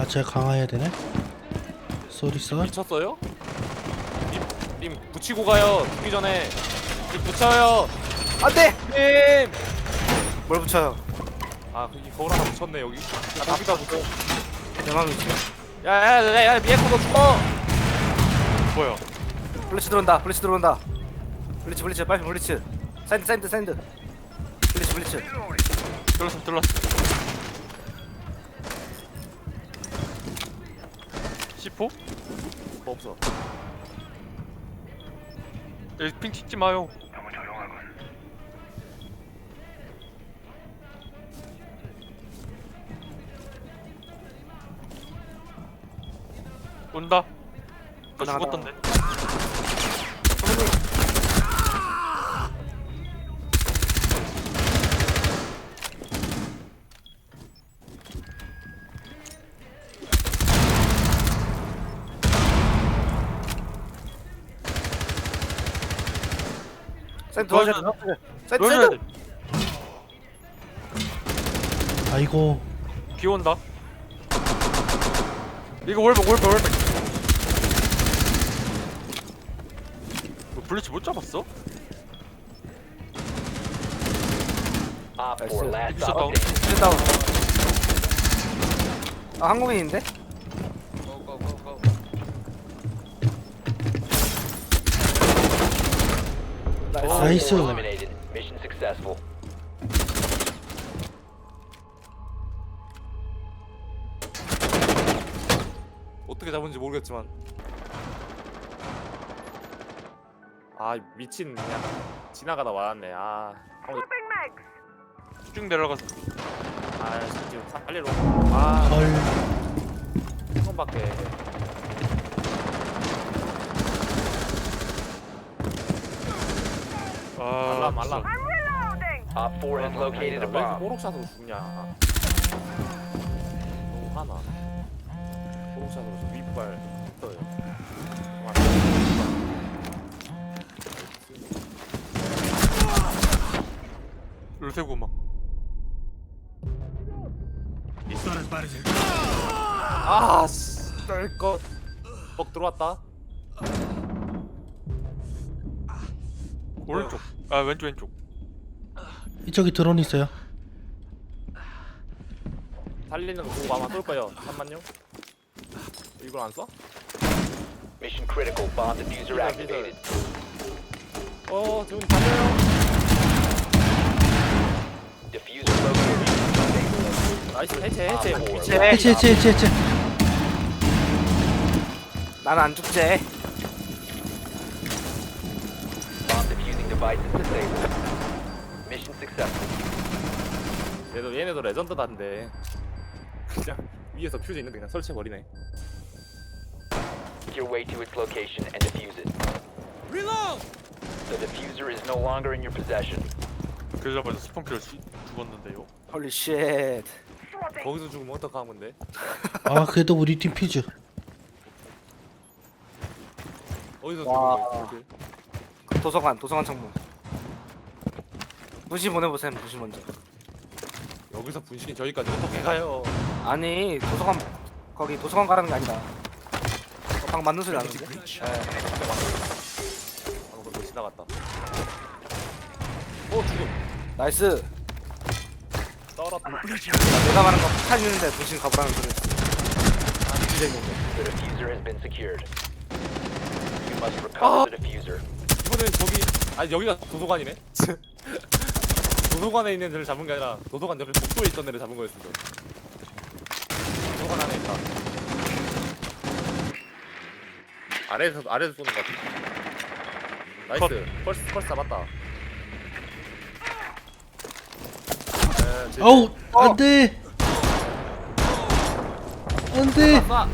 아 제가 강화해야 되네 쏘리 쏘 미쳤어요? 님, 님 붙이고 가요. 죽기 전에 님 붙여요. 안돼 님. 뭘 붙여요 아 거기 거울 하나 붙였네 여기. 아, 여기다 붙여. 대만 위치 야야야야 미에코 너 죽어. 뭐야? 블리츠 들어온다 블리츠 들어온다 블리츠 블리츠 빨리 블리츠 사인드 사인드 사인드 블리츠 블리츠 들렀어 들렀어. 10호? 뭐 없어. 여기 핑 찍지 마요. 온다. 너 나가다. 죽었던데. 사인드 도와줘야 돼 도와줘야 사인드 넣어줘야 사인드 돼. 아이고 비 온다. 이거 월백 월백 월백. 너 블리츠 못 잡았어? Op That's 4 it. last It's a stop dog. standing. 블리츠 다운 아 한국인인데? 나이스 eliminated. Mission successful. 어떻게 잡은지 모르겠지만. 아 미친 그냥 지나가다 왔네. 아. 쭉 내려가서. 아 지금 살리러. 아. 헐 한 번밖에. 말라 말라. Op 4 has located a 왜 bomb. 호록샷으로 죽냐? 너무 하나. 호록샷으로 윗발 떠요. 룰세고 막. 아, 씨, 것. 뻑 들어왔다. 오른쪽. 아 왼쪽 왼쪽. 이쪽에 드론 있어요 달리는 거 보고 아마 쏠 거예요. 잠만요. 이걸 안 써? Mission critical. Bomb diffuser Peter, activated. 어, 지금 달려요. Diffuser located. 나이스 해체 해체. 아, 해체. 해체 해체 해체 해체 나는 안 죽지 diffusing device is disabled. Mission successful. 얘도 얘네도 레전드다인데. 그냥 위에서 퓨즈 있는데 그냥 설치해 버리네. Make your way to its location and defuse it. Reload! The diffuser is no longer in your possession. 그러자마자 스폰키를 죽었는데요. 홀리 쉣 거기서 죽으면 어떡하는 건데? 아 그래도 우리 팀 퓨즈 어디서 와. 죽은 거야? 도서관 도서관 창문 무시 보내보셈 무시 먼저 여기서 분신이 저기까지 어떻게 가요? 아니 도서관 거기 도서관 가라는 게 아니다 어, 방금 맞는 소리 나는데? 방금 너 지나갔다. 어 죽음. 나이스 떨었다. 내가 말한 거 폭탄 있는데 도시 가보라는 소리 The diffuser has been secured. You must recover the diffuser. 이번엔 저기 아니 여기가 도서관이네. 도서관에 있는 애를 잡은 게 아니라 도서관 옆에 복도에 있던 애를 잡은 거였어. 도서관 안에 있다. 아래에서 아래에서 쏘는 것 같아. 나이스. 펄스 펄스 잡았다. 네, 제- 아우 안돼 안돼 쏴. Op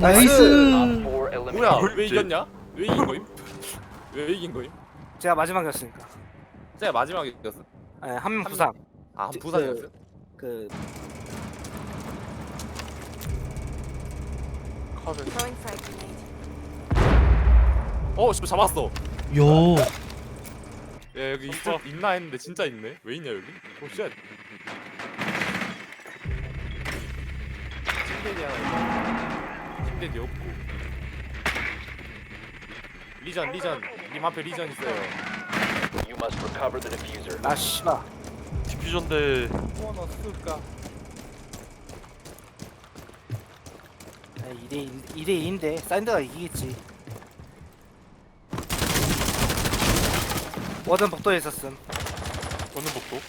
나이스 4 뭐야? eliminated. 왜 이겼냐? 왜 이긴 거임? 왜 이긴 거임? 제가 마지막이었으니까 제가 마지막에 이겼어. 네, 한명 부상 아 지- 부산이었어? 그 카드. Throwing frag grenade. 어, 씨 잡았어. 요 야 여기 있어 있나 했는데 진짜 있네. 왜 있냐 여기? 오 쉣. 하나 있다. 샌드디 없고 리전 리전 님 앞에 리전 있어요 You must recover the diffuser. 아 씨발 디퓨전데 뭐 넣었을까 2대 2대 2인데 사인드가 이기겠지 워든 복도에 있었음 어느 복도?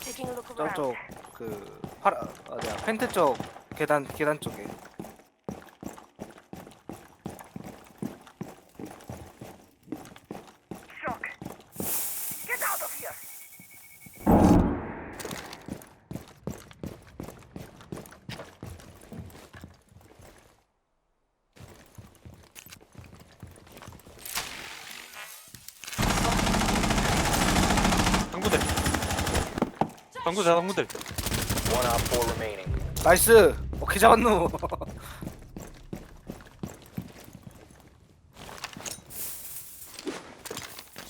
Taking a look around. 저쪽 그 파라 어디야 펜트 쪽 계단 계단 쪽에 당구대 One op four remaining. 나이스 오케이 잡았노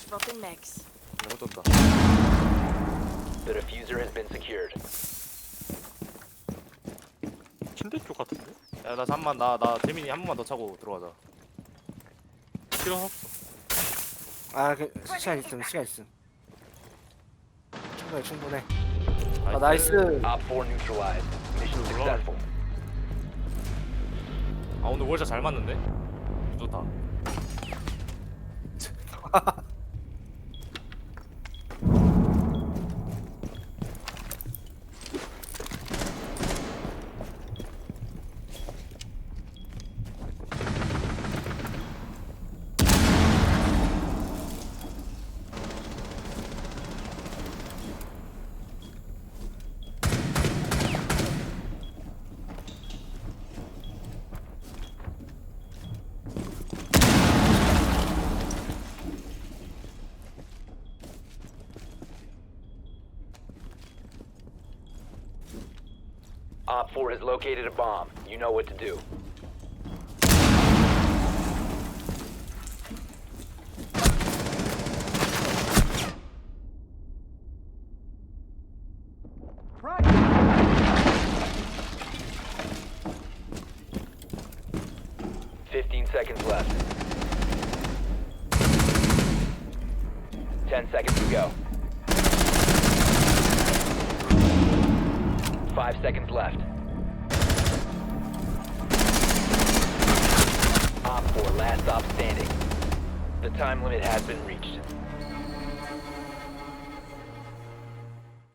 Swapping mags. 잘못 떴다 The diffuser has been secured. 침대 쪽 같은데? 야 나 잠만 나 나 재민이 한 번만 더 차고 들어가자 필요 없어 아 그, 시간 있음 시간 있음 충분해 충분해 아 나이스 Op four neutralized. Mission Wow. successful. 아 오늘 월샷 잘 맞는데 좋다 Op four has located a bomb. You know what to do. Fifteen seconds left. Ten seconds to go. Five seconds left. Op 4, last stop standing. The time limit has been reached.